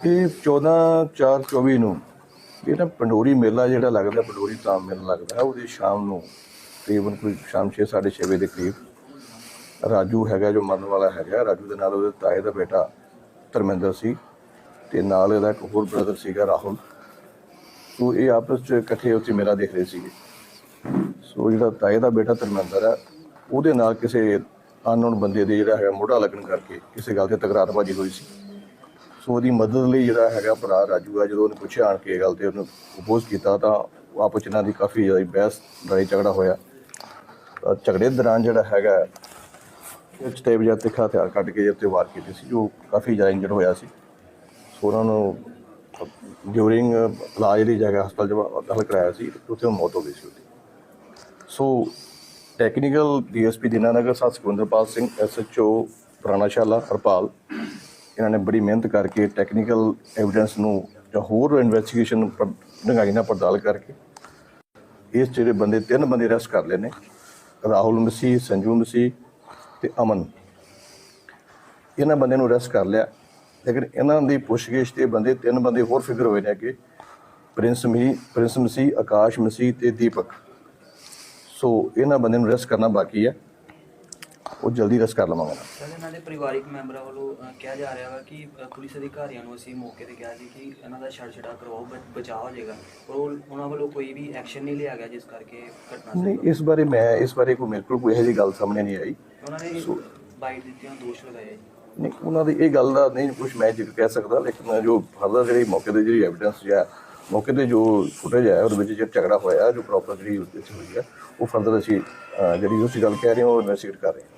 ਇਹ 14 4 24 ਨੂੰ ਇਹ ਨਾ ਪੰਡੋਰੀ ਮੇਲਾ ਜਿਹੜਾ ਲੱਗਦਾ ਪੰਡੋਰੀ ਤਾਂ ਮੇਲਾ ਲੱਗਦਾ ਹੈ, ਉਹਦੀ ਸ਼ਾਮ ਨੂੰ ਤਕਰੀਬਨ ਕੋਈ ਸ਼ਾਮ 6 6:30 ਵਜੇ ਦੇ ਕਰੀਬ ਰਾਜੂ ਹੈਗਾ ਜੋ ਮਰਨ ਵਾਲਾ ਹੈਗਾ ਰਾਜੂ ਦੇ ਨਾਲ ਉਹਦੇ ਤਾਏ ਦਾ ਬੇਟਾ ਧਰਮਿੰਦਰ ਸੀ ਤੇ ਨਾਲ ਇਹਦਾ ਇੱਕ ਹੋਰ ਬ੍ਰਦਰ ਸੀਗਾ ਰਾਹੁਲ। ਸੋ ਇਹ ਆਪਸ ਚ ਇਕੱਠੇ ਉੱਥੇ ਮੇਲਾ ਦੇਖ ਰਹੇ ਸੀਗੇ। ਸੋ ਜਿਹੜਾ ਤਾਏ ਦਾ ਬੇਟਾ ਧਰਮਿੰਦਰ ਹੈ ਉਹਦੇ ਨਾਲ ਕਿਸੇ ਅਨਨੋਨ ਬੰਦੇ ਦੇ ਜਿਹੜਾ ਹੈਗਾ ਮੋਢਾ ਲੱਗਣ ਕਰਕੇ ਕਿਸੇ ਗੱਲ ਤੇ ਤਕਰਾਰਬਾਜ਼ੀ ਹੋਈ ਸੀ। ਸੋ ਉਹਦੀ ਮਦਦ ਲਈ ਜਿਹੜਾ ਹੈਗਾ ਭਰਾ ਰਾਜੂ ਆ, ਜਦੋਂ ਉਹਨੇ ਪੁੱਛਿਆ ਆਣ ਕੇ ਇਹ ਗੱਲ ਤੇ ਉਹਨੂੰ ਅਪੋਜ਼ ਕੀਤਾ ਤਾਂ ਆਪਸ 'ਚ ਇਹਨਾਂ ਦੀ ਕਾਫੀ ਜ਼ਿਆਦਾ ਬਹਿਸ, ਲੜਾਈ ਝਗੜਾ ਹੋਇਆ। ਤਾਂ ਝਗੜੇ ਦੌਰਾਨ ਜਿਹੜਾ ਹੈਗਾ ਇੱਕ ਟੇਪ ਜਾਂ ਤਿੱਖਾ ਹਥਿਆਰ ਕੱਢ ਕੇ ਉੱਤੇ ਵਾਰ ਕੀਤੀ ਸੀ, ਜੋ ਕਾਫੀ ਜ਼ਿਆਦਾ ਇੰਜਰਡ ਹੋਇਆ ਸੀ। ਸੋ ਉਹਨਾਂ ਨੂੰ ਡਿਊਰਿੰਗ ਇਲਾਜ ਦੀ ਜਗ੍ਹਾ ਹਸਪਤਾਲ ਜਵਾ ਦਾਖਲ ਕਰਾਇਆ ਸੀ ਉੱਥੇ ਉਹ ਮੌਤ ਹੋ ਗਈ ਸੀ ਉਹਦੀ। ਸੋ ਟੈਕਨੀਕਲ ਡੀਐਸਪੀ ਦੀਨਾਨਗਰ ਸਾਹਿਬ ਸੁਖਵਿੰਦਰਪਾਲ ਸਿੰਘ ਐਸਐਚਓ ਪੁਰਾਣਾਸ਼ਾਲਾ ਹਰਪਾਲ। ਇਹਨਾਂ ਨੇ ਬੜੀ ਮਿਹਨਤ ਕਰਕੇ ਟੈਕਨੀਕਲ ਐਵੀਡੈਂਸ ਨੂੰ ਜਾਂ ਹੋਰ ਇਨਵੈਸਟੀਗੇਸ਼ਨ ਡੰਗਾਈ ਨਾਲ ਪੜਤਾਲ ਕਰਕੇ ਇਸ ਜਿਹੜੇ ਬੰਦੇ, ਤਿੰਨ ਬੰਦੇ ਅਰੈਸਟ ਕਰ ਲਏ ਨੇ, ਰਾਹੁਲ ਮਸੀਹ, ਸੰਜੂ ਮਸੀਹ ਤੇ ਅਮਨ। ਇਹਨਾਂ ਬੰਦਿਆਂ ਨੂੰ ਅਰੈਸਟ ਕਰ ਲਿਆ। ਲੇਕਿਨ ਇਹਨਾਂ ਦੀ ਪੁੱਛਗਿੱਛ ਤੇ ਬੰਦੇ, ਤਿੰਨ ਬੰਦੇ ਹੋਰ ਫਿਗਰ ਹੋਏ ਨੇ ਕਿ ਪ੍ਰਿੰਸ ਮੀ, ਪ੍ਰਿੰਸ ਮਸੀਹ, ਆਕਾਸ਼ ਮਸੀਹ ਤੇ ਦੀਪਕ। ਸੋ ਇਹਨਾਂ ਬੰਦਿਆਂ ਨੂੰ ਅਰੈਸਟ ਕਰਨਾ ਬਾਕੀ ਹੈ। ਉਹ ਜਲਦੀ ਅਰੈਸਟ ਕਰ ਲਵਾਂਗਾ। ਸਰ ਇਹਨਾਂ ਦੇ ਪਰਿਵਾਰਿਕ ਮੈਂਬਰਾਂ ਵੱਲੋਂ ਅਹ, ਕਿਹਾ ਜਾ ਰਿਹਾ ਵਾ ਕਿ ਅਹ, ਪੁਲਿਸ ਅਧਿਕਾਰੀਆਂ ਨੂੰ ਅਸੀਂ ਮੌਕੇ ਤੇ ਕਿਹਾ ਸੀ ਕਿ ਇਹਨਾਂ ਦਾ ਛੜ ਛੜਾ ਕਰਵਾਓ ਬ- ਬਚਾਅ ਹੋ ਜਾਏਗਾ। ਪਰ ਉਹ ਉਹਨਾਂ ਵੱਲੋਂ ਕੋਈ ਵੀ ਐਕਸ਼ਨ ਨਹੀਂ ਲਿਆ ਗਿਆ ਜਿਸ ਕਰਕੇ ਘਟਨਾ ਨਹੀਂ ਸੀ ਇਸ ਬਾਰੇ ਮੈਂ ਇਸ ਬਾਰੇ ਕੋਈ ਮੇਰੇ ਕੋਲ ਕੋਈ ਇਹੋ ਜਿਹੀ ਗੱਲ ਸਾਹਮਣੇ ਨਹੀਂ ਆਈ। ਉਹਨਾਂ ਨੇ ਬਾਈਟ ਦਿੱਤੀਆਂ ਦੋਸ਼ ਲਗਾਏ ਜੀ। ਨਹੀਂ ਉਹਨਾਂ ਦੀ ਇਹ ਗੱਲ ਦਾ ਨਹੀਂ ਕੁਝ ਮੈਂ ਜ਼ਿਕਰ ਕਹਿ ਸਕਦਾ ਲੇਕਿਨ ਜੋ ਫਰਦਰ ਜਿਹੜੀ ਮੌਕੇ ਤੇ ਜਿਹੜੀ ਐਵੀਡੈਂਸ ਹੈ ਮੌਕੇ ਤੇ ਜੋ ਫੁਟੇਜ ਹੈ ਉਹਦੇ ਵਿੱਚ ਜਿਹੜਾ ਝਗੜਾ ਹੋਇਆ ਜੋ ਪ੍ਰੋਪਰ ਜਿਹੜੀ ਉਹਦੇ ਵਿੱਚ ਹੋਈ ਹੈ ਉਹ ਫਰਦਰ ਅਸੀਂ ਅਹ, ਜਿਹੜੀ ਉਸ ਗੱਲ ਕਹਿ ਰਹੇ ਹਾਂ ਉਹ ਇਨਵੈਸਟੀਗੇਟ ਕਰ ਰਹੇ ਹਾਂ।